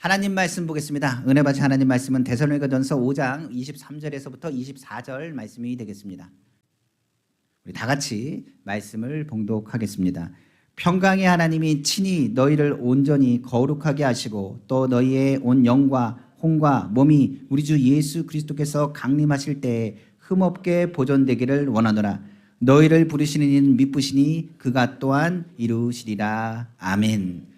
하나님 말씀 보겠습니다. 은혜 받으신 하나님 말씀은 데살로니가전서 5장 23절에서부터 24절 말씀이 되겠습니다. 우리 다 같이 말씀을 봉독하겠습니다. 평강의 하나님이 친히 너희를 온전히 거룩하게 하시고 또 너희의 온 영과 혼과 몸이 우리 주 예수 그리스도께서 강림하실 때에 흠없게 보존되기를 원하노라. 너희를 부르시는 이는 미쁘시니 그가 또한 이루시리라. 아멘.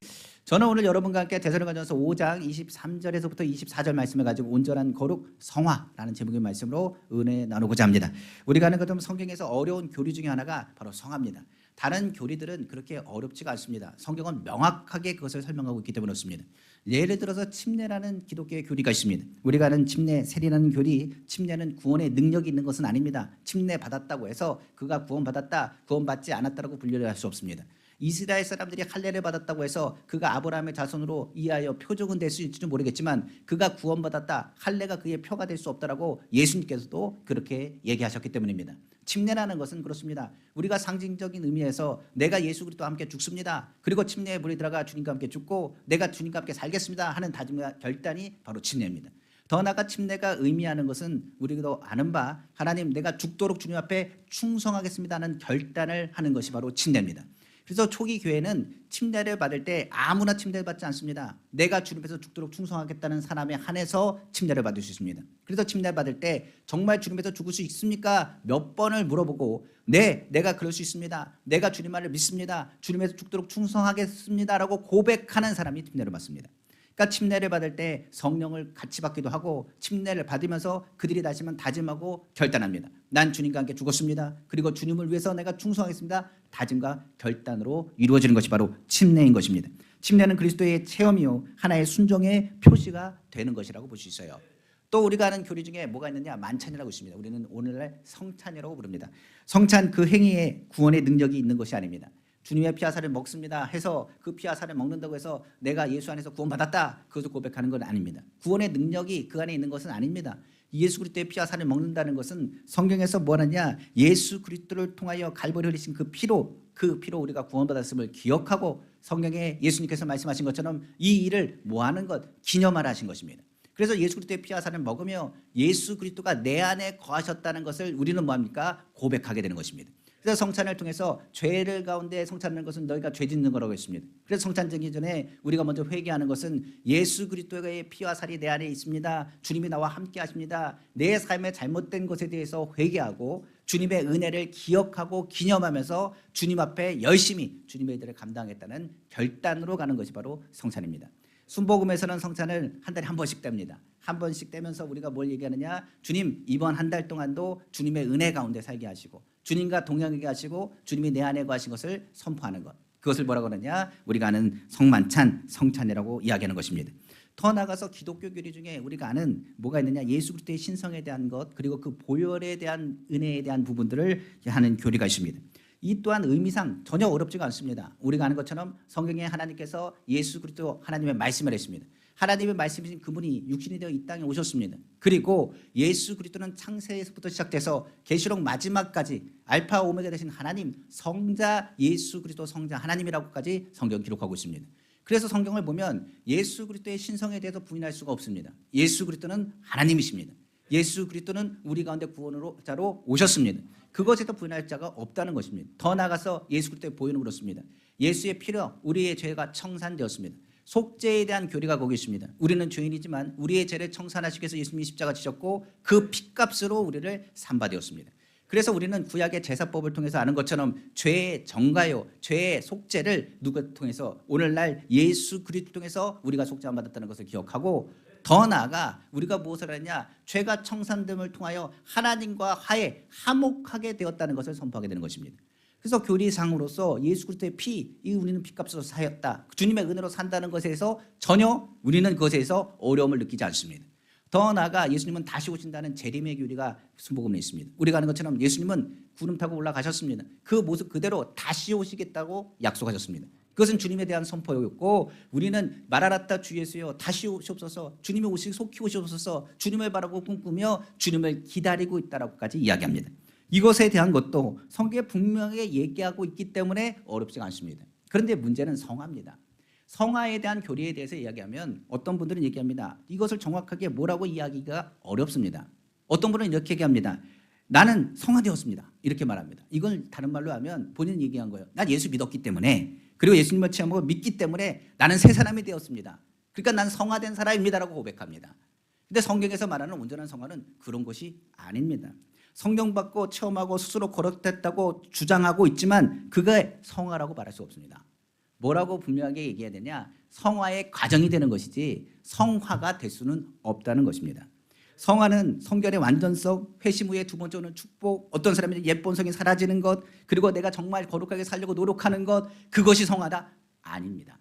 저는 오늘 여러분과 함께 대사로가전서 5장 23절에서부터 24절 말씀을 가지고 온전한 거룩 성화라는 제목의 말씀으로 은혜 나누고자 합니다. 우리가 하는 것은 성경에서 어려운 교리 중에 하나가 바로 성화입니다. 다른 교리들은 그렇게 어렵지가 않습니다. 성경은 명확하게 그것을 설명하고 있기 때문에 그렇습니다. 예를 들어서 침례라는 기독교의 교리가 있습니다. 우리가 아는 침례, 세리라는 교리, 침례는 구원의 능력이 있는 것은 아닙니다. 침례 받았다고 해서 그가 구원 받았다, 구원 받지 않았다라고 분류를 할 수 없습니다. 이스라엘 사람들이 할례를 받았다고 해서 그가 아브라함의 자손으로 이하여 표적은 될 수 있을지 모르겠지만 그가 구원받았다 할례가 그의 표가 될 수 없다라고 예수님께서도 그렇게 얘기하셨기 때문입니다. 침례라는 것은 그렇습니다. 우리가 상징적인 의미에서 내가 예수 그리스도와 함께 죽습니다. 그리고 침례에 물이 들어가 주님과 함께 죽고 내가 주님과 함께 살겠습니다 하는 다짐과 결단이 바로 침례입니다. 더 나아가 침례가 의미하는 것은 우리도 아는 바 하나님 내가 죽도록 주님 앞에 충성하겠습니다 하는 결단을 하는 것이 바로 침례입니다. 그래서 초기 교회는 침례를 받을 때 아무나 침례를 받지 않습니다. 내가 주님께서 죽도록 충성하겠다는 사람에 한해서 침례를 받을 수 있습니다. 그래서 침례를 받을 때 정말 주님께서 죽을 수 있습니까? 몇 번을 물어보고 네, 내가 그럴 수 있습니다. 내가 주님 말을 믿습니다. 주님께서 죽도록 충성하겠습니다라고 고백하는 사람이 침례를 받습니다. 그러니까 침례를 받을 때 성령을 같이 받기도 하고 침례를 받으면서 그들이 다시만 다짐하고 결단합니다. 난 주님과 함께 죽었습니다. 그리고 주님을 위해서 내가 충성하겠습니다. 다짐과 결단으로 이루어지는 것이 바로 침례인 것입니다. 침례는 그리스도의 체험이요 하나의 순종의 표시가 되는 것이라고 볼 수 있어요. 또 우리가 아는 교리 중에 뭐가 있느냐 만찬이라고 있습니다. 우리는 오늘날 성찬이라고 부릅니다. 성찬 그 행위에 구원의 능력이 있는 것이 아닙니다. 주님의 피하사를 먹습니다 해서 그 피하사를 먹는다고 해서 내가 예수 안에서 구원받았다 그것을 고백하는 건 아닙니다. 구원의 능력이 그 안에 있는 것은 아닙니다. 예수 그리스도의 피하사를 먹는다는 것은 성경에서 뭐하냐 예수 그리스도를 통하여 갈보리 흘리신 그 피로 그 피로 우리가 구원받았음을 기억하고 성경에 예수님께서 말씀하신 것처럼 이 일을 뭐하는 것 기념하라 하신 것입니다. 그래서 예수 그리스도의 피하사를 먹으며 예수 그리스도가 내 안에 거하셨다는 것을 우리는 뭐합니까 고백하게 되는 것입니다. 그래서 성찬을 통해서 죄를 가운데 성찬하는 것은 너희가 죄 짓는 거라고 했습니다. 그래서 성찬 지기 전에 우리가 먼저 회개하는 것은 예수 그리스도의 피와 살이 내 안에 있습니다. 주님이 나와 함께 하십니다. 내 삶의 잘못된 것에 대해서 회개하고 주님의 은혜를 기억하고 기념하면서 주님 앞에 열심히 주님의 일을 감당했다는 결단으로 가는 것이 바로 성찬입니다. 순복음에서는 성찬을 한 달에 한 번씩 뗍니다. 한 번씩 떼면서 우리가 뭘 얘기하느냐? 주님 이번 한 달 동안도 주님의 은혜 가운데 살게 하시고 주님과 동행하게 하시고 주님이 내 안에 거하신 것을 선포하는 것. 그것을 뭐라고 하느냐? 우리가 아는 성만찬, 성찬이라고 이야기하는 것입니다. 더 나가서 기독교 교리 중에 우리가 아는 뭐가 있느냐? 예수 그리스도의 신성에 대한 것 그리고 그 보혈에 대한 은혜에 대한 부분들을 하는 교리가 있습니다. 이 또한 의미상 전혀 어렵지가 않습니다. 우리가 아는 것처럼 성경에 하나님께서 예수 그리스도 하나님의 말씀을 했습니다. 하나님의 말씀이신 그분이 육신이 되어 이 땅에 오셨습니다. 그리고 예수 그리스도는 창세에서부터 시작돼서 계시록 마지막까지 알파 오메가 되신 하나님 성자 예수 그리스도 성자 하나님이라고까지 성경 기록하고 있습니다. 그래서 성경을 보면 예수 그리스도의 신성에 대해서 부인할 수가 없습니다. 예수 그리스도는 하나님이십니다. 예수 그리스도는 우리 가운데 구원으로 자로 오셨습니다. 그것에 더 부인할 자가 없다는 것입니다. 더 나아가서 예수 그리스도의 보이는 그렇습니다. 예수의 피로 우리의 죄가 청산되었습니다. 속죄에 대한 교리가 거기 있습니다. 우리는 죄인이지만 우리의 죄를 청산하시기 위해서 예수님이 십자가 지셨고 그 피값으로 우리를 산바되었습니다. 그래서 우리는 구약의 제사법을 통해서 아는 것처럼 죄의 정가요, 죄의 속죄를 누가 통해서 오늘날 예수 그리스도 통해서 우리가 속죄함 받았다는 것을 기억하고 더 나아가 우리가 무엇을 하냐 죄가 청산됨을 통하여 하나님과 화해 화목하게 되었다는 것을 선포하게 되는 것입니다. 그래서 교리상으로서 예수 그리스도의 피, 이 우리는 피값으로 사였다. 주님의 은혜로 산다는 것에서 전혀 우리는 그것에서 어려움을 느끼지 않습니다. 더 나아가 예수님은 다시 오신다는 재림의 교리가 순복음에 있습니다. 우리가 아는 것처럼 예수님은 구름 타고 올라가셨습니다. 그 모습 그대로 다시 오시겠다고 약속하셨습니다. 그것은 주님에 대한 선포였고 우리는 마라나타 주 예수여 다시 오시옵소서 주님의 오시기 속히 오시옵소서 주님을 바라고 꿈꾸며 주님을 기다리고 있다라고까지 이야기합니다. 이것에 대한 것도 성경에 분명하게 얘기하고 있기 때문에 어렵지가 않습니다. 그런데 문제는 성화입니다. 성화에 대한 교리에 대해서 이야기하면 어떤 분들은 얘기합니다. 이것을 정확하게 뭐라고 이야기가 어렵습니다. 어떤 분은 이렇게 얘기합니다. 나는 성화되었습니다. 이렇게 말합니다. 이걸 다른 말로 하면 본인 이 얘기한 거예요. 난 예수 믿었기 때문에 그리고 예수님을 취하고 믿기 때문에 나는 새 사람이 되었습니다. 그러니까 난 성화된 사람입니다라고 고백합니다. 근데 성경에서 말하는 온전한 성화는 그런 것이 아닙니다. 성령 받고 체험하고 스스로 거룩됐다고 주장하고 있지만 그게 성화라고 말할 수 없습니다. 뭐라고 분명하게 얘기해야 되냐? 성화의 과정이 되는 것이지 성화가 될 수는 없다는 것입니다. 성화는 성결의 완전성, 회심 후에 두 번째는 축복, 어떤 사람이 옛 본성이 사라지는 것, 그리고 내가 정말 거룩하게 살려고 노력하는 것, 그것이 성화다? 아닙니다.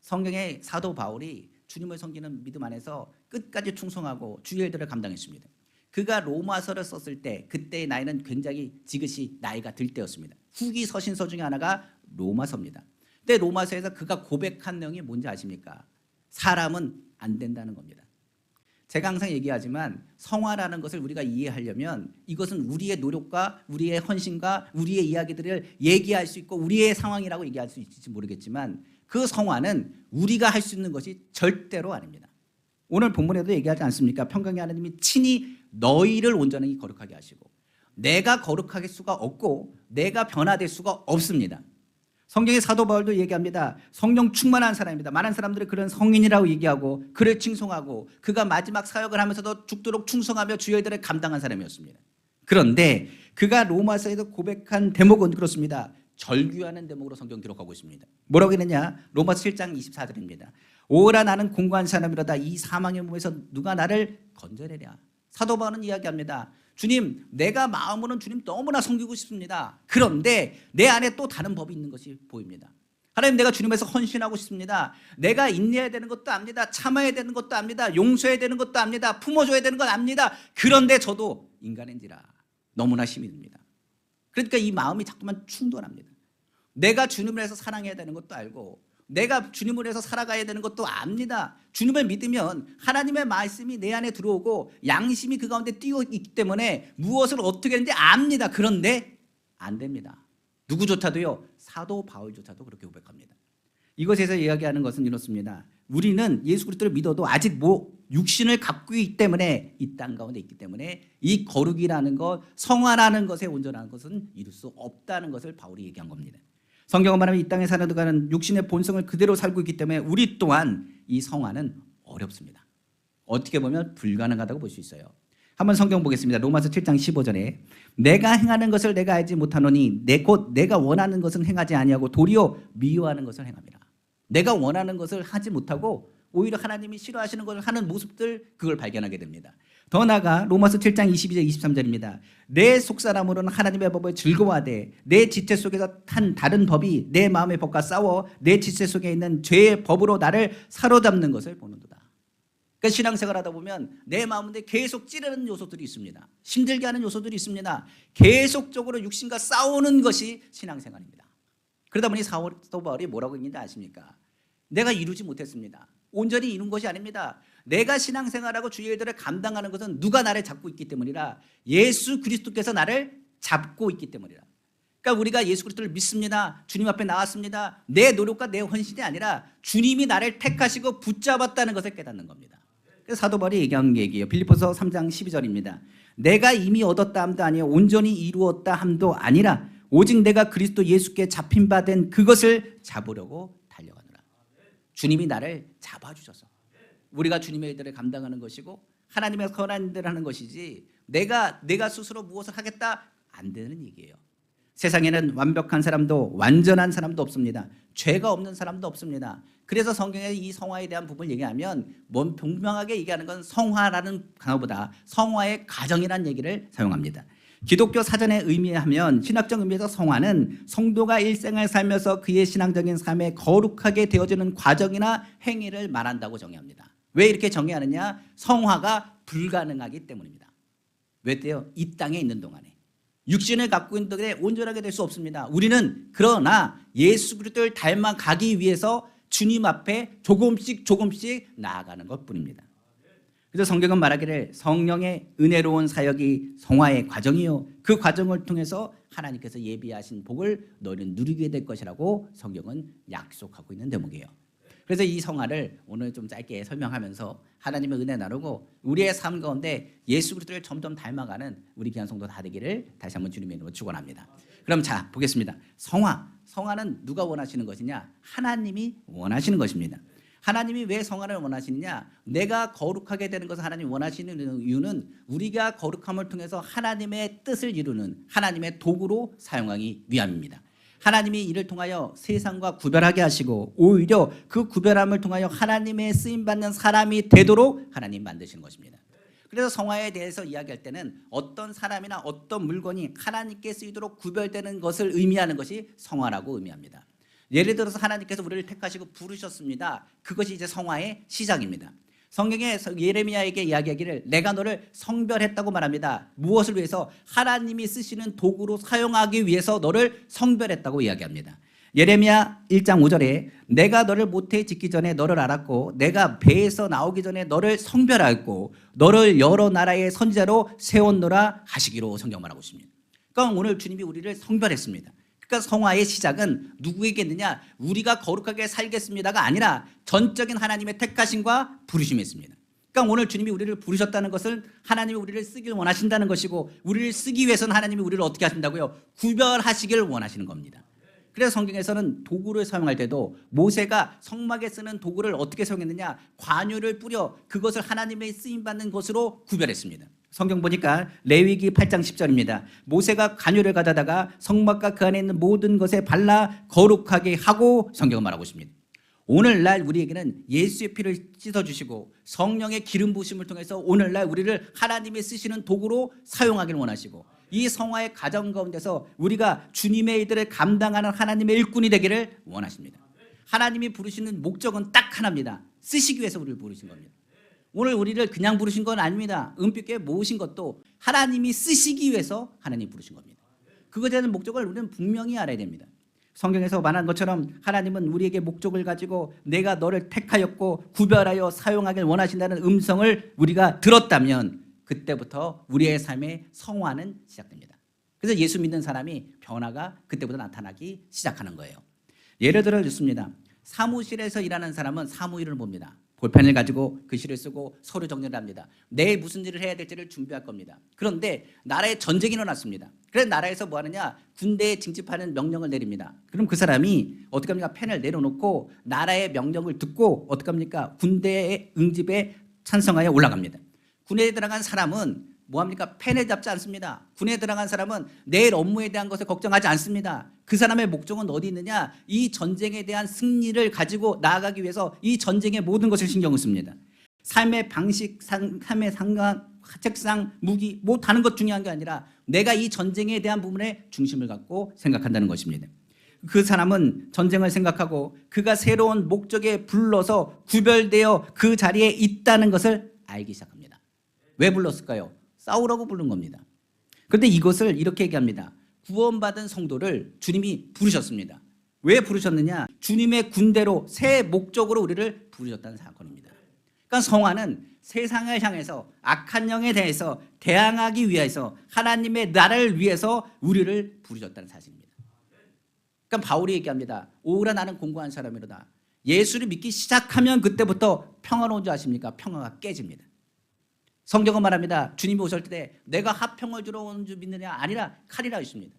성경의 사도 바울이 주님을 섬기는 믿음 안에서 끝까지 충성하고 주의 일들을 감당했습니다. 그가 로마서를 썼을 때 그때의 나이는 굉장히 지긋이 나이가 들 때였습니다. 후기 서신서 중에 하나가 로마서입니다. 근데 로마서에서 그가 고백한 내용이 뭔지 아십니까? 사람은 안 된다는 겁니다. 제가 항상 얘기하지만 성화라는 것을 우리가 이해하려면 이것은 우리의 노력과 우리의 헌신과 우리의 이야기들을 얘기할 수 있고 우리의 상황이라고 얘기할 수 있을지 모르겠지만 그 성화는 우리가 할 수 있는 것이 절대로 아닙니다. 오늘 본문에도 얘기하지 않습니까? 평강의 하나님이 친히 너희를 온전히 거룩하게 하시고 내가 거룩하게 수가 없고 내가 변화될 수가 없습니다. 성경의 사도 바울도 얘기합니다. 성령 충만한 사람입니다. 많은 사람들이 그런 성인이라고 얘기하고 그를 칭송하고 그가 마지막 사역을 하면서도 죽도록 충성하며 주의 들을 감당한 사람이었습니다. 그런데 그가 로마서에서 고백한 대목은 그렇습니다. 절규하는 대목으로 성경 기록하고 있습니다. 뭐라고 했느냐? 로마서 7장 24절입니다. 오라 나는 공고한 사람이로다 이 사망의 몸에서 누가 나를 건져내랴. 사도 바울은 이야기합니다. 주님, 내가 마음으로는 주님 너무나 섬기고 싶습니다. 그런데 내 안에 또 다른 법이 있는 것이 보입니다. 하나님 내가 주님에서 헌신하고 싶습니다. 내가 인내해야 되는 것도 압니다. 참아야 되는 것도 압니다. 용서해야 되는 것도 압니다. 품어줘야 되는 건 압니다. 그런데 저도 인간인지라 너무나 힘이 듭니다. 그러니까 이 마음이 자꾸만 충돌합니다. 내가 주님을 해서 사랑해야 되는 것도 알고 내가 주님을 해서 살아가야 되는 것도 압니다. 주님을 믿으면 하나님의 말씀이 내 안에 들어오고 양심이 그 가운데 뛰어 있기 때문에 무엇을 어떻게 하는지 압니다. 그런데 안 됩니다. 누구조차도요. 사도 바울조차도 그렇게 고백합니다. 이것에서 이야기하는 것은 이렇습니다. 우리는 예수 그리스도를 믿어도 아직 뭐 육신을 갖고 있기 때문에 이 땅 가운데 있기 때문에 이 거룩이라는 것, 성화라는 것에 온전한 것은 이룰 수 없다는 것을 바울이 얘기한 겁니다. 성경은 말하면 이 땅에 사는 동안은 육신의 본성을 그대로 살고 있기 때문에 우리 또한 이 성화는 어렵습니다. 어떻게 보면 불가능하다고 볼 수 있어요. 한번 성경 보겠습니다. 로마서 7장 15절에 내가 행하는 것을 내가 알지 못하노니 내 곧 내가 원하는 것은 행하지 아니하고 도리어 미워하는 것을 행합니다. 내가 원하는 것을 하지 못하고 오히려 하나님이 싫어하시는 것을 하는 모습들 그걸 발견하게 됩니다. 더 나아가 로마서 7장 22절 23절입니다. 내 속사람으로는 하나님의 법을 즐거워하되 내 지체 속에서 한 다른 법이 내 마음의 법과 싸워 내 지체 속에 있는 죄의 법으로 나를 사로잡는 것을 보는도다. 그러니까 신앙생활 하다 보면 내 마음인데 계속 찌르는 요소들이 있습니다. 힘들게 하는 요소들이 있습니다. 계속적으로 육신과 싸우는 것이 신앙생활입니다. 그러다 보니 사도 바울이 뭐라고 했는지 아십니까? 내가 이루지 못했습니다. 온전히 이룬 것이 아닙니다. 내가 신앙생활하고 주의 일들을 감당하는 것은 누가 나를 잡고 있기 때문이라 예수 그리스도께서 나를 잡고 있기 때문이라. 그러니까 우리가 예수 그리스도를 믿습니다. 주님 앞에 나왔습니다. 내 노력과 내 헌신이 아니라 주님이 나를 택하시고 붙잡았다는 것을 깨닫는 겁니다. 그래서 사도 바울이 얘기한 얘기예요. 빌립보서 3장 12절입니다. 내가 이미 얻었다 함도 아니요 온전히 이루었다 함도 아니라 오직 내가 그리스도 예수께 잡힌 바 된 그것을 잡으려고. 주님이 나를 잡아주셔서 우리가 주님의 일들을 감당하는 것이고 하나님의 선한 일들을 하는 것이지 내가 내가 스스로 무엇을 하겠다 안 되는 얘기예요. 세상에는 완벽한 사람도 완전한 사람도 없습니다. 죄가 없는 사람도 없습니다. 그래서 성경에 이 성화에 대한 부분을 얘기하면 뭔 분명하게 얘기하는 건 성화라는 단어보다 성화의 과정이라는 얘기를 사용합니다. 기독교 사전에 의미하면 신학적 의미에서 성화는 성도가 일생을 살면서 그의 신앙적인 삶에 거룩하게 되어지는 과정이나 행위를 말한다고 정의합니다. 왜 이렇게 정의하느냐? 성화가 불가능하기 때문입니다. 왜 때요? 이 땅에 있는 동안에 육신을 갖고 있는 동안에 온전하게 될 수 없습니다. 우리는 그러나 예수 그리스도를 닮아가기 위해서 주님 앞에 조금씩 조금씩 나아가는 것뿐입니다. 그래서 성경은 말하기를 성령의 은혜로운 사역이 성화의 과정이요. 그 과정을 통해서 하나님께서 예비하신 복을 너희는 누리게 될 것이라고 성경은 약속하고 있는 대목이에요. 그래서 이 성화를 오늘 좀 짧게 설명하면서 하나님의 은혜 나누고 우리의 삶 가운데 예수 그리스도를 점점 닮아가는 우리 귀한 성도 다 되기를 다시 한번 주님의 이름으로 축원합니다. 그럼 자 보겠습니다. 성화, 성화는 누가 원하시는 것이냐? 하나님이 원하시는 것입니다. 하나님이 왜 성화를 원하시느냐? 내가 거룩하게 되는 것을 하나님이 원하시는 이유는 우리가 거룩함을 통해서 하나님의 뜻을 이루는 하나님의 도구로 사용하기 위함입니다. 하나님이 이를 통하여 세상과 구별하게 하시고 오히려 그 구별함을 통하여 하나님의 쓰임 받는 사람이 되도록 하나님 만드시는 것입니다. 그래서 성화에 대해서 이야기할 때는 어떤 사람이나 어떤 물건이 하나님께 쓰이도록 구별되는 것을 의미하는 것이 성화라고 의미합니다. 예를 들어서 하나님께서 우리를 택하시고 부르셨습니다. 그것이 이제 성화의 시작입니다. 성경에 예레미야에게 이야기하기를 내가 너를 성별했다고 말합니다. 무엇을 위해서 하나님이 쓰시는 도구로 사용하기 위해서 너를 성별했다고 이야기합니다. 예레미야 1장 5절에 내가 너를 모태에 짓기 전에 너를 알았고 내가 배에서 나오기 전에 너를 성별하였고 너를 여러 나라의 선지자로 세웠노라 하시기로 성경 말하고 있습니다. 그러니까 오늘 주님이 우리를 성별했습니다. 그러니까 성화의 시작은 누구에게 있느냐? 우리가 거룩하게 살겠습니다가 아니라 전적인 하나님의 택하심과 부르심이 있습니다. 그러니까 오늘 주님이 우리를 부르셨다는 것은 하나님이 우리를 쓰길 원하신다는 것이고 우리를 쓰기 위해서는 하나님이 우리를 어떻게 하신다고요? 구별하시길 원하시는 겁니다. 그래서 성경에서는 도구를 사용할 때도 모세가 성막에 쓰는 도구를 어떻게 사용했느냐? 관유를 뿌려 그것을 하나님의 쓰임 받는 것으로 구별했습니다. 성경 보니까 레위기 8장 10절입니다. 모세가 관유를 가져다가 성막과 그 안에 있는 모든 것에 발라 거룩하게 하고 성경은 말하고 있습니다. 오늘날 우리에게는 예수의 피를 씻어주시고 성령의 기름 부심을 통해서 오늘날 우리를 하나님이 쓰시는 도구로 사용하기를 원하시고 이 성화의 가정 가운데서 우리가 주님의 일들을 감당하는 하나님의 일꾼이 되기를 원하십니다. 하나님이 부르시는 목적은 딱 하나입니다. 쓰시기 위해서 우리를 부르신 겁니다. 오늘 우리를 그냥 부르신 건 아닙니다. 은빛교회 모으신 것도 하나님이 쓰시기 위해서 하나님 부르신 겁니다. 그것에 대한 목적을 우리는 분명히 알아야 됩니다. 성경에서 말한 것처럼 하나님은 우리에게 목적을 가지고 내가 너를 택하였고 구별하여 사용하길 원하신다는 음성을 우리가 들었다면 그때부터 우리의 삶의 성화는 시작됩니다. 그래서 예수 믿는 사람이 변화가 그때부터 나타나기 시작하는 거예요. 예를 들어 줬습니다. 사무실에서 일하는 사람은 사무일을 봅니다. 볼펜을 가지고 글씨를 쓰고 서류 정리를 합니다. 내일 무슨 일을 해야 될지를 준비할 겁니다. 그런데 나라에 전쟁이 일어났습니다. 그래서 나라에서 뭐 하느냐? 군대에 징집하는 명령을 내립니다. 그럼 그 사람이 어떻게 합니까? 펜을 내려놓고 나라의 명령을 듣고 어떻게 합니까? 군대의 응집에 찬성하여 올라갑니다. 군에 들어간 사람은 뭐합니까? 펜에 잡지 않습니다. 군에 들어간 사람은 내일 업무에 대한 것을 걱정하지 않습니다. 그 사람의 목적은 어디 있느냐? 이 전쟁에 대한 승리를 가지고 나아가기 위해서 이 전쟁의 모든 것을 신경을 씁니다. 삶의 방식, 삶의 상관, 책상, 무기, 뭐 다른 것 중요한 게 아니라 내가 이 전쟁에 대한 부분에 중심을 갖고 생각한다는 것입니다. 그 사람은 전쟁을 생각하고 그가 새로운 목적에 불러서 구별되어 그 자리에 있다는 것을 알기 시작합니다. 왜 불렀을까요? 싸우라고 부른 겁니다. 그런데 이것을 이렇게 얘기합니다. 구원받은 성도를 주님이 부르셨습니다. 왜 부르셨느냐? 주님의 군대로 새 목적으로 우리를 부르셨다는 사건입니다. 그러니까 성화는 세상을 향해서 악한 영에 대해서 대항하기 위해서 하나님의 나라를 위해서 우리를 부르셨다는 사실입니다. 그러니까 바울이 얘기합니다. 오라 나는 공고한 사람이로다. 예수를 믿기 시작하면 그때부터 평화로운 줄 아십니까? 평화가 깨집니다. 성경은 말합니다. 주님이 오실 때 내가 화평을 주러 오는 줄 믿느냐 아니라 칼이라 했습니다.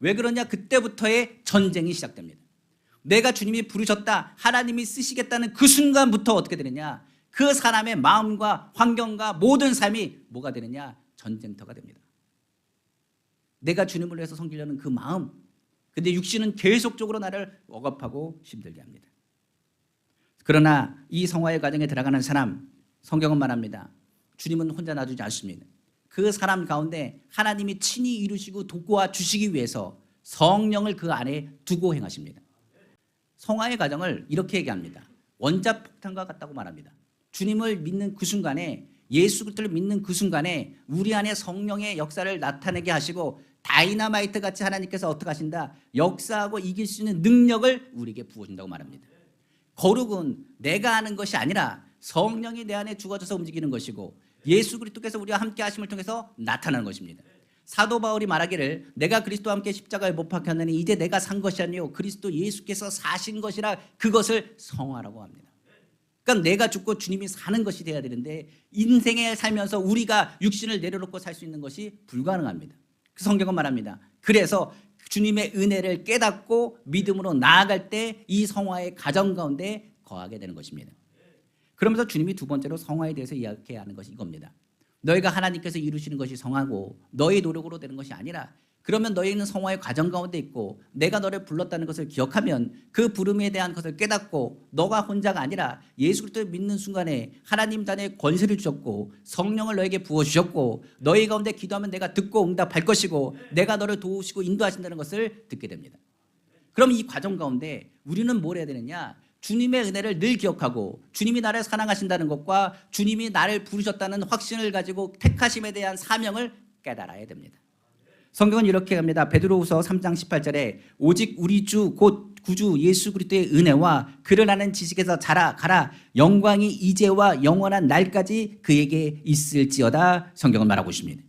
왜 그러냐? 그때부터의 전쟁이 시작됩니다. 내가 주님이 부르셨다, 하나님이 쓰시겠다는 그 순간부터 어떻게 되느냐? 그 사람의 마음과 환경과 모든 삶이 뭐가 되느냐? 전쟁터가 됩니다. 내가 주님을 위해서 섬기려는 그 마음. 근데 육신은 계속적으로 나를 억압하고 힘들게 합니다. 그러나 이 성화의 과정에 들어가는 사람, 성경은 말합니다. 주님은 혼자 놔두지 않습니다. 그 사람 가운데 하나님이 친히 이루시고 돕고와 주시기 위해서 성령을 그 안에 두고 행하십니다. 성화의 과정을 이렇게 얘기합니다. 원자 폭탄과 같다고 말합니다. 주님을 믿는 그 순간에 예수 그리스도를 믿는 그 순간에 우리 안에 성령의 역사를 나타내게 하시고 다이나마이트 같이 하나님께서 어떻게 하신다? 역사하고 이길 수 있는 능력을 우리에게 부어준다고 말합니다. 거룩은 내가 하는 것이 아니라 성령이 내 안에 죽어져서 움직이는 것이고 예수 그리스도께서 우리와 함께 하심을 통해서 나타나는 것입니다. 사도 바울이 말하기를 내가 그리스도와 함께 십자가에 못 박혔느니 이제 내가 산 것이 아니요 그리스도 예수께서 사신 것이라 그것을 성화라고 합니다. 그러니까 내가 죽고 주님이 사는 것이 돼야 되는데 인생에 살면서 우리가 육신을 내려놓고 살 수 있는 것이 불가능합니다. 그 성경은 말합니다. 그래서 주님의 은혜를 깨닫고 믿음으로 나아갈 때 이 성화의 가정 가운데 거하게 되는 것입니다. 그러면서 주님이 두 번째로 성화에 대해서 이야기해야 하는 것이 이겁니다. 너희가 하나님께서 이루시는 것이 성화고 너희 노력으로 되는 것이 아니라 그러면 너희는 성화의 과정 가운데 있고 내가 너를 불렀다는 것을 기억하면 그 부름에 대한 것을 깨닫고 너가 혼자가 아니라 예수 그리스도를 믿는 순간에 하나님 단에 권세를 주셨고 성령을 너에게 부어 주셨고 너희 가운데 기도하면 내가 듣고 응답할 것이고 내가 너를 도우시고 인도하신다는 것을 듣게 됩니다. 그럼 이 과정 가운데 우리는 뭘 해야 되느냐? 주님의 은혜를 늘 기억하고 주님이 나를 사랑하신다는 것과 주님이 나를 부르셨다는 확신을 가지고 택하심에 대한 사명을 깨달아야 됩니다. 성경은 이렇게 합니다. 베드로후서 3장 18절에 오직 우리 주 곧 구주 예수 그리스도의 은혜와 그를 아는 지식에서 자라 가라 영광이 이제와 영원한 날까지 그에게 있을지어다 성경은 말하고 있습니다.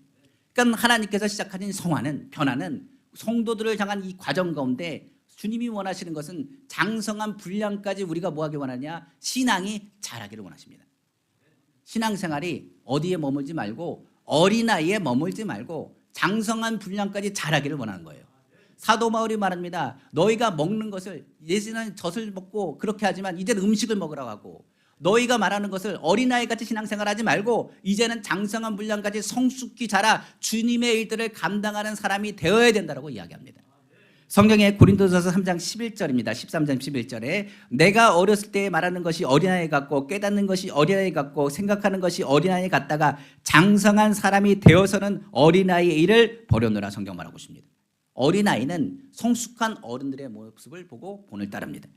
그러니까 하나님께서 시작하신 성화는 변화는 성도들을 향한 이 과정 가운데 주님이 원하시는 것은 장성한 분량까지 우리가 뭐하기 원하냐 신앙이 자라기를 원하십니다. 신앙생활이 어디에 머물지 말고 어린아이에 머물지 말고 장성한 분량까지 자라기를 원하는 거예요. 사도 바울이 말합니다. 너희가 먹는 것을 예전에는 젖을 먹고 그렇게 하지만 이제는 음식을 먹으라고 하고 너희가 말하는 것을 어린아이 같이 신앙생활하지 말고 이제는 장성한 분량까지 성숙히 자라 주님의 일들을 감당하는 사람이 되어야 된다고 이야기합니다. 성경의 고린도전서 3장 11절입니다. 13장 11절에 내가 어렸을 때 말하는 것이 어린아이 같고 깨닫는 것이 어린아이 같고 생각하는 것이 어린아이 같다가 장성한 사람이 되어서는 어린아이의 일을 버려놓으라 성경 말하고 있습니다. 어린아이는 성숙한 어른들의 모습을 보고 본을 따릅니다.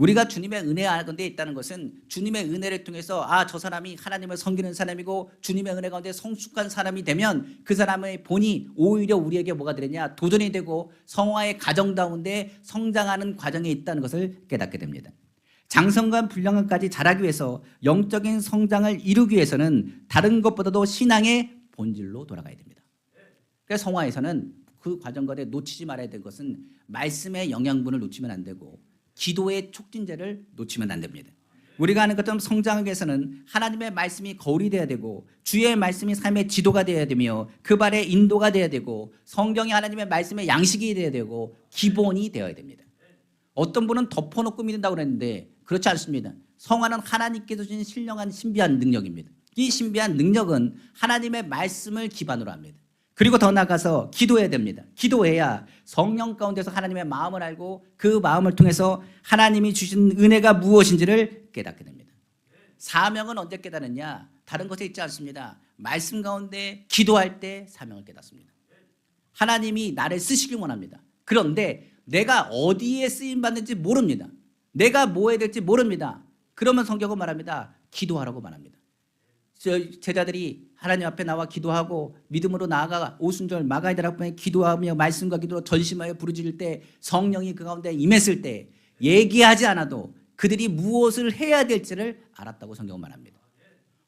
우리가 주님의 은혜 가운데 있다는 것은 주님의 은혜를 통해서 아 저 사람이 하나님을 섬기는 사람이고 주님의 은혜 가운데 성숙한 사람이 되면 그 사람의 본이 오히려 우리에게 뭐가 되느냐 도전이 되고 성화의 가정 가운데 성장하는 과정에 있다는 것을 깨닫게 됩니다. 장성과 분량까지 자라기 위해서 영적인 성장을 이루기 위해서는 다른 것보다도 신앙의 본질로 돌아가야 됩니다. 그래서 성화에서는 그 과정 가운데 놓치지 말아야 될 것은 말씀의 영양분을 놓치면 안 되고 기도의 촉진제를 놓치면 안 됩니다. 우리가 하는 것처럼 성장하기 위해서는 하나님의 말씀이 거울이 되어야 되고 주의 말씀이 삶의 지도가 되어야 되며 그 발의 인도가 되어야 되고 성경이 하나님의 말씀의 양식이 되어야 되고 기본이 되어야 됩니다. 어떤 분은 덮어놓고 믿는다고 그랬는데 그렇지 않습니다. 성화는 하나님께서 주신 신령한 신비한 능력입니다. 이 신비한 능력은 하나님의 말씀을 기반으로 합니다. 그리고 더 나아가서 기도해야 됩니다. 기도해야 성령 가운데서 하나님의 마음을 알고 그 마음을 통해서 하나님이 주신 은혜가 무엇인지를 깨닫게 됩니다. 사명은 언제 깨닫느냐? 다른 것에 있지 않습니다. 말씀 가운데 기도할 때 사명을 깨닫습니다. 하나님이 나를 쓰시길 원합니다. 그런데 내가 어디에 쓰임 받는지 모릅니다. 내가 뭐 해야 될지 모릅니다. 그러면 성경은 말합니다. 기도하라고 말합니다. 제자들이 하나님 앞에 나와 기도하고 믿음으로 나아가 오순절 마가이들 앞에 기도하며 말씀과 기도로 전심하여 부르짖을 때 성령이 그 가운데 임했을 때 얘기하지 않아도 그들이 무엇을 해야 될지를 알았다고 성경은 말합니다.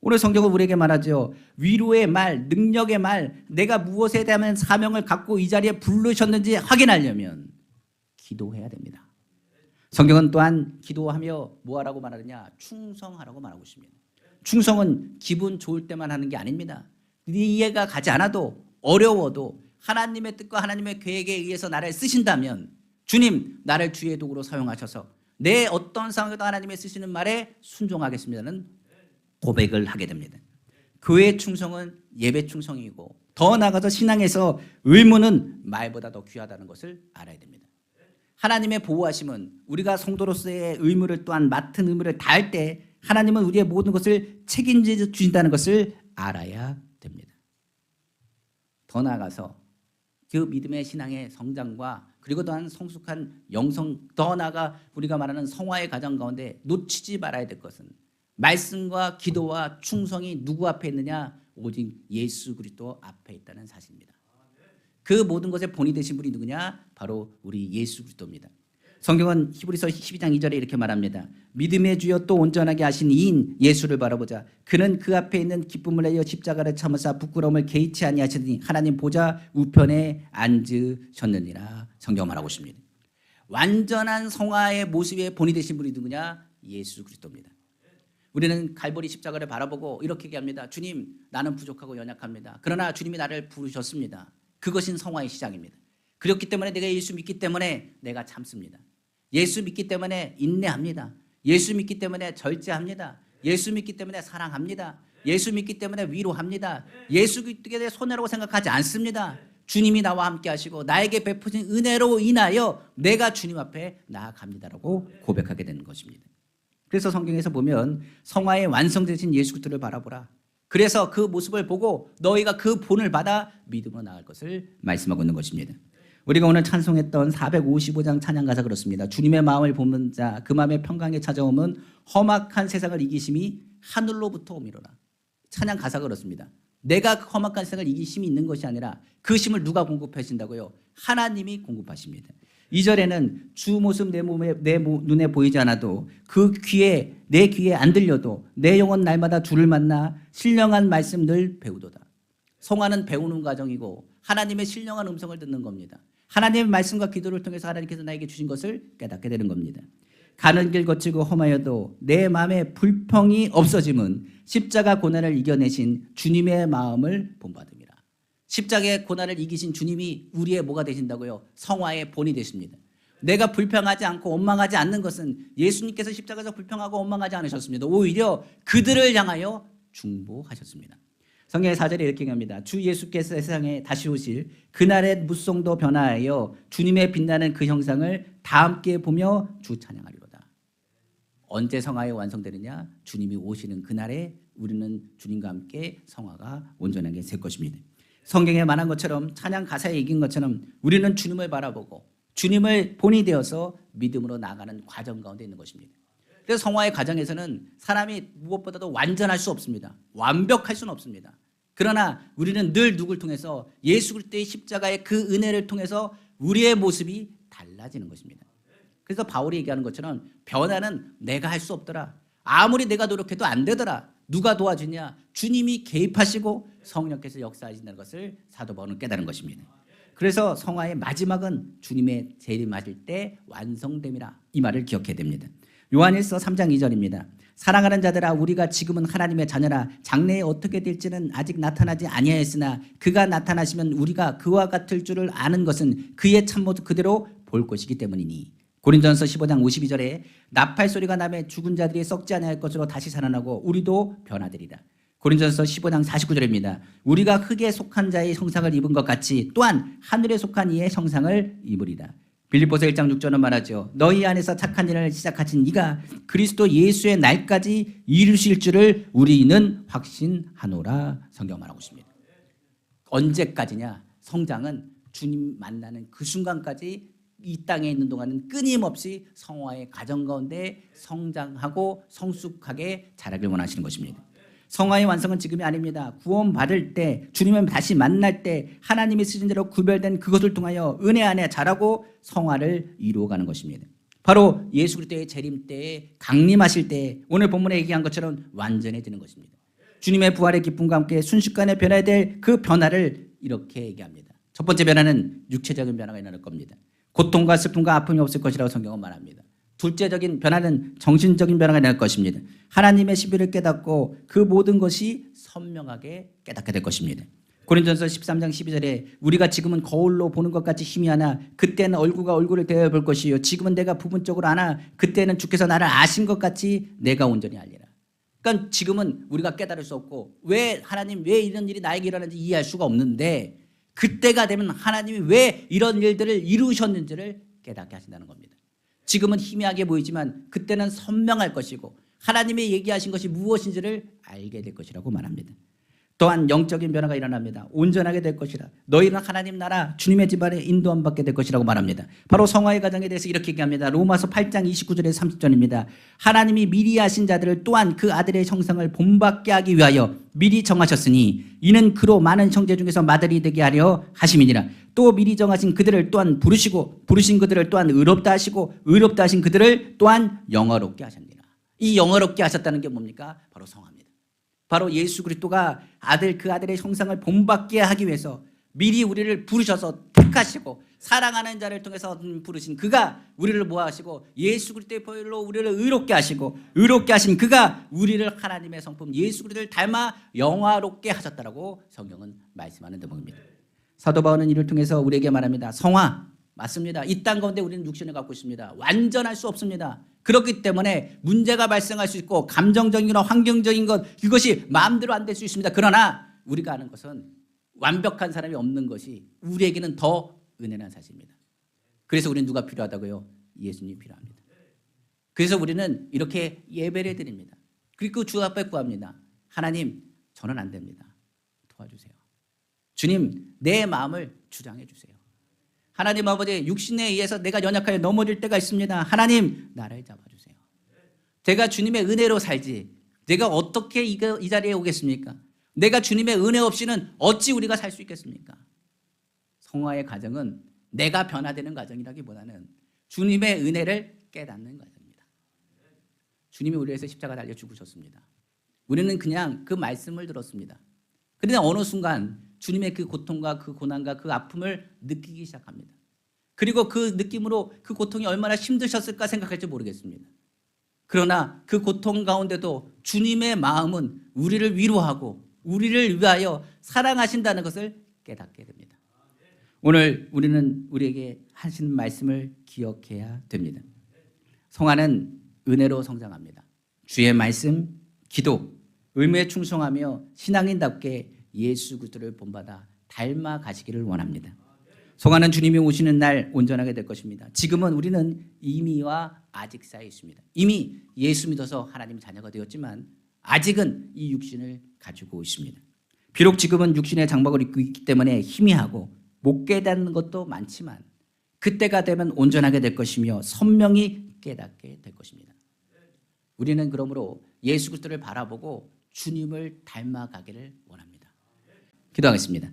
오늘 성경은 우리에게 말하죠. 위로의 말, 능력의 말, 내가 무엇에 대한 사명을 갖고 이 자리에 부르셨는지 확인하려면 기도해야 됩니다. 성경은 또한 기도하며 뭐하라고 말하느냐? 충성하라고 말하고 있습니다. 충성은 기분 좋을 때만 하는 게 아닙니다. 이해가 가지 않아도 어려워도 하나님의 뜻과 하나님의 계획에 의해서 나를 쓰신다면 주님 나를 주의 도구로 사용하셔서 내 어떤 상황에도 하나님의 쓰시는 말에 순종하겠습니다는 고백을 하게 됩니다. 교회 충성은 예배 충성이고 더 나아가서 신앙에서 의무는 말보다 더 귀하다는 것을 알아야 됩니다. 하나님의 보호하심은 우리가 성도로서의 의무를 또한 맡은 의무를 다할 때 하나님은 우리의 모든 것을 책임져 주신다는 것을 알아야 됩니다. 더 나아가서 그 믿음의 신앙의 성장과 그리고 또한 성숙한 영성 더 나아가 우리가 말하는 성화의 과정 가운데 놓치지 말아야 될 것은 말씀과 기도와 충성이 누구 앞에 있느냐 오직 예수 그리스도 앞에 있다는 사실입니다. 그 모든 것의 본이 되신 분이 누구냐 바로 우리 예수 그리스도입니다. 성경은 히브리서 12장 2절에 이렇게 말합니다. 믿음의 주여 또 온전하게 하신 이인 예수를 바라보자. 그는 그 앞에 있는 기쁨을 내어 십자가를 참으사 부끄러움을 개의치 아니하시니 하나님 보좌 우편에 앉으셨느니라. 성경 말하고 있습니다. 완전한 성화의 모습의 본이 되신 분이 누구냐? 예수 그리스도입니다. 우리는 갈보리 십자가를 바라보고 이렇게 얘기합니다. 주님, 나는 부족하고 연약합니다. 그러나 주님이 나를 부르셨습니다. 그것인 성화의 시작입니다. 그렇기 때문에 내가 예수 믿기 때문에 내가 참습니다. 예수 믿기 때문에 인내합니다. 예수 믿기 때문에 절제합니다. 예수 믿기 때문에 사랑합니다. 예수 믿기 때문에 위로합니다. 예수 믿기 때문에 손해라고 생각하지 않습니다. 주님이 나와 함께 하시고 나에게 베푸신 은혜로 인하여 내가 주님 앞에 나아갑니다라고 고백하게 되는 것입니다. 그래서 성경에서 보면 성화의 완성되신 예수 그리스도를 바라보라. 그래서 그 모습을 보고 너희가 그 본을 받아 믿음으로 나갈 것을 말씀하고 있는 것입니다. 우리가 오늘 찬송했던 455장 찬양 가사 그렇습니다. 주님의 마음을 보는 자 그 마음의 평강에 찾아오면 험악한 세상을 이기심이 하늘로부터 오미로라. 찬양 가사 그렇습니다. 내가 그 험악한 세상을 이길 힘이 있는 것이 아니라 그 힘을 누가 공급하신다고요? 하나님이 공급하십니다. 2절에는 주 모습 내 몸에 내 모- 눈에 보이지 않아도 그 귀에 내 귀에 안 들려도 내 영혼 날마다 주를 만나 신령한 말씀 늘 배우도다. 성화는 배우는 과정이고 하나님의 신령한 음성을 듣는 겁니다. 하나님의 말씀과 기도를 통해서 하나님께서 나에게 주신 것을 깨닫게 되는 겁니다. 가는 길 거치고 험하여도 내 마음에 불평이 없어짐은 십자가 고난을 이겨내신 주님의 마음을 본받음이라. 십자가의 고난을 이기신 주님이 우리의 뭐가 되신다고요? 성화의 본이 되십니다. 내가 불평하지 않고 원망하지 않는 것은 예수님께서 십자가에서 불평하고 원망하지 않으셨습니다. 오히려 그들을 향하여 중보하셨습니다. 성경의 사절에 이렇게 얘기합니다. 주 예수께서 세상에 다시 오실 그날의 무성도 변화하여 주님의 빛나는 그 형상을 다 함께 보며 주 찬양하리로다. 언제 성화가 완성되느냐? 주님이 오시는 그날에 우리는 주님과 함께 성화가 온전하게 될 것입니다. 성경에 말한 것처럼 찬양 가사에 얘기한 것처럼 우리는 주님을 바라보고 주님을 본이 되어서 믿음으로 나가는 과정 가운데 있는 것입니다. 그래서 성화의 과정에서는 사람이 무엇보다도 완전할 수 없습니다. 완벽할 수는 없습니다. 그러나 우리는 늘 누굴 통해서 예수 그리스도의 십자가의 그 은혜를 통해서 우리의 모습이 달라지는 것입니다. 그래서 바울이 얘기하는 것처럼 변화는 내가 할 수 없더라. 아무리 내가 노력해도 안 되더라. 누가 도와주냐? 주님이 개입하시고 성령께서 역사하신다는 것을 사도 바울은 깨달은 것입니다. 그래서 성화의 마지막은 주님의 재림하실 때 완성됨이라 이 말을 기억해야 됩니다. 요한일서 3장 2절입니다. 사랑하는 자들아 우리가 지금은 하나님의 자녀라 장래에 어떻게 될지는 아직 나타나지 아니하였으나 그가 나타나시면 우리가 그와 같을 줄을 아는 것은 그의 참모습 그대로 볼 것이기 때문이니 고린전서 15장 52절에 나팔 소리가 나매 죽은 자들이 썩지 아니할 것으로 다시 살아나고 우리도 변화되리라. 고린전서 15장 49절입니다. 우리가 흙에 속한 자의 형상을 입은 것 같이 또한 하늘에 속한 이의 형상을 입으리라. 빌립보서 1장 6절은 말하죠. 너희 안에서 착한 일을 시작하신 이가 그리스도 예수의 날까지 이루실 줄을 우리는 확신하노라 성경 말하고 있습니다. 언제까지냐? 성장은 주님 만나는 그 순간까지 이 땅에 있는 동안은 끊임없이 성화의 가정 가운데 성장하고 성숙하게 자라길 원하시는 것입니다. 성화의 완성은 지금이 아닙니다. 구원 받을 때 주님을 다시 만날 때 하나님이 쓰신 대로 구별된 그것을 통하여 은혜 안에 자라고 성화를 이루어가는 것입니다. 바로 예수 그리스도의 재림 때에 강림하실 때 오늘 본문에 얘기한 것처럼 완전해지는 것입니다. 주님의 부활의 기쁨과 함께 순식간에 변해야 될 그 변화를 이렇게 얘기합니다. 첫 번째 변화는 육체적인 변화가 일어날 겁니다. 고통과 슬픔과 아픔이 없을 것이라고 성경은 말합니다. 둘째적인 변화는 정신적인 변화가 될 것입니다. 하나님의 시비를 깨닫고 그 모든 것이 선명하게 깨닫게 될 것입니다. 고린전서 13장 12절에 우리가 지금은 거울로 보는 것 같이 희미하나 그때는 얼굴과 얼굴을 대해 볼 것이요 지금은 내가 부분적으로 아나 그때는 주께서 나를 아신 것 같이 내가 온전히 알리라. 그러니까 지금은 우리가 깨달을 수 없고 왜 하나님 왜 이런 일이 나에게 일어나는지 이해할 수가 없는데 그때가 되면 하나님이 왜 이런 일들을 이루셨는지를 깨닫게 하신다는 겁니다. 지금은 희미하게 보이지만 그때는 선명할 것이고 하나님이 얘기하신 것이 무엇인지를 알게 될 것이라고 말합니다. 또한 영적인 변화가 일어납니다. 온전하게 될 것이라. 너희는 하나님 나라 주님의 집안에 인도함 받게 될 것이라고 말합니다. 바로 성화의 과정에 대해서 이렇게 얘기합니다. 로마서 8장 29절에 30절입니다. 하나님이 미리 하신 자들을 또한 그 아들의 형상을 본받게 하기 위하여 미리 정하셨으니 이는 그로 많은 형제 중에서 마들이 되게 하려 하심이니라. 또 미리 정하신 그들을 또한 부르시고 부르신 그들을 또한 의롭다 하시고 의롭다 하신 그들을 또한 영어롭게 하셨니라. 이 영어롭게 하셨다는 게 뭡니까? 바로 성화입니다. 바로 예수 그리스도가 아들 그 아들의 형상을 본받게 하기 위해서 미리 우리를 부르셔서 택하시고 사랑하는 자를 통해서 부르신 그가 우리를 모아하시고 예수 그리스도의 보혈로 우리를 의롭게 하시고 의롭게 하신 그가 우리를 하나님의 성품 예수 그리스도를 닮아 영화롭게 하셨다라고 성경은 말씀하는 대목입니다. 사도 바울은 이를 통해서 우리에게 말합니다. 성화 맞습니다. 이 땅 가운데 우리는 육신을 갖고 있습니다. 완전할 수 없습니다. 그렇기 때문에 문제가 발생할 수 있고 감정적인 거나 환경적인 것 이것이 마음대로 안 될 수 있습니다. 그러나 우리가 아는 것은 완벽한 사람이 없는 것이 우리에게는 더 은혜란 사실입니다. 그래서 우리는 누가 필요하다고요? 예수님이 필요합니다. 그래서 우리는 이렇게 예배를 드립니다. 그리고 주 앞에 구합니다. 하나님, 저는 안 됩니다. 도와주세요. 주님, 내 마음을 주장해 주세요. 하나님 아버지, 육신에 의해서 내가 연약하여 넘어질 때가 있습니다. 하나님, 나를 잡아주세요. 제가 주님의 은혜로 살지. 내가 어떻게 이, 이 자리에 오겠습니까? 내가 주님의 은혜 없이는 어찌 우리가 살 수 있겠습니까? 성화의 과정은 내가 변화되는 과정이라기보다는 주님의 은혜를 깨닫는 과정입니다. 주님이 우리 위해서 십자가 달려 죽으셨습니다. 우리는 그냥 그 말씀을 들었습니다. 그런데 어느 순간 주님의 그 고통과 그 고난과 그 아픔을 느끼기 시작합니다. 그리고 그 느낌으로 그 고통이 얼마나 힘드셨을까 생각할지 모르겠습니다. 그러나 그 고통 가운데도 주님의 마음은 우리를 위로하고 우리를 위하여 사랑하신다는 것을 깨닫게 됩니다. 오늘 우리는 우리에게 하신 말씀을 기억해야 됩니다. 성화는 은혜로 성장합니다. 주의 말씀, 기도, 의무에 충성하며 신앙인답게 예수 그리스도를 본받아 닮아 가시기를 원합니다. 성화는 주님이 오시는 날 온전하게 될 것입니다. 지금은 우리는 이미와 아직 사이에 있습니다. 이미 예수 믿어서 하나님 자녀가 되었지만 아직은 이 육신을 가지고 있습니다. 비록 지금은 육신의 장막을 입고 있기 때문에 희미하고 못 깨닫는 것도 많지만 그때가 되면 온전하게 될 것이며 선명히 깨닫게 될 것입니다. 우리는 그러므로 예수 그리스도를 바라보고 주님을 닮아가기를 원합니다. 기도하겠습니다.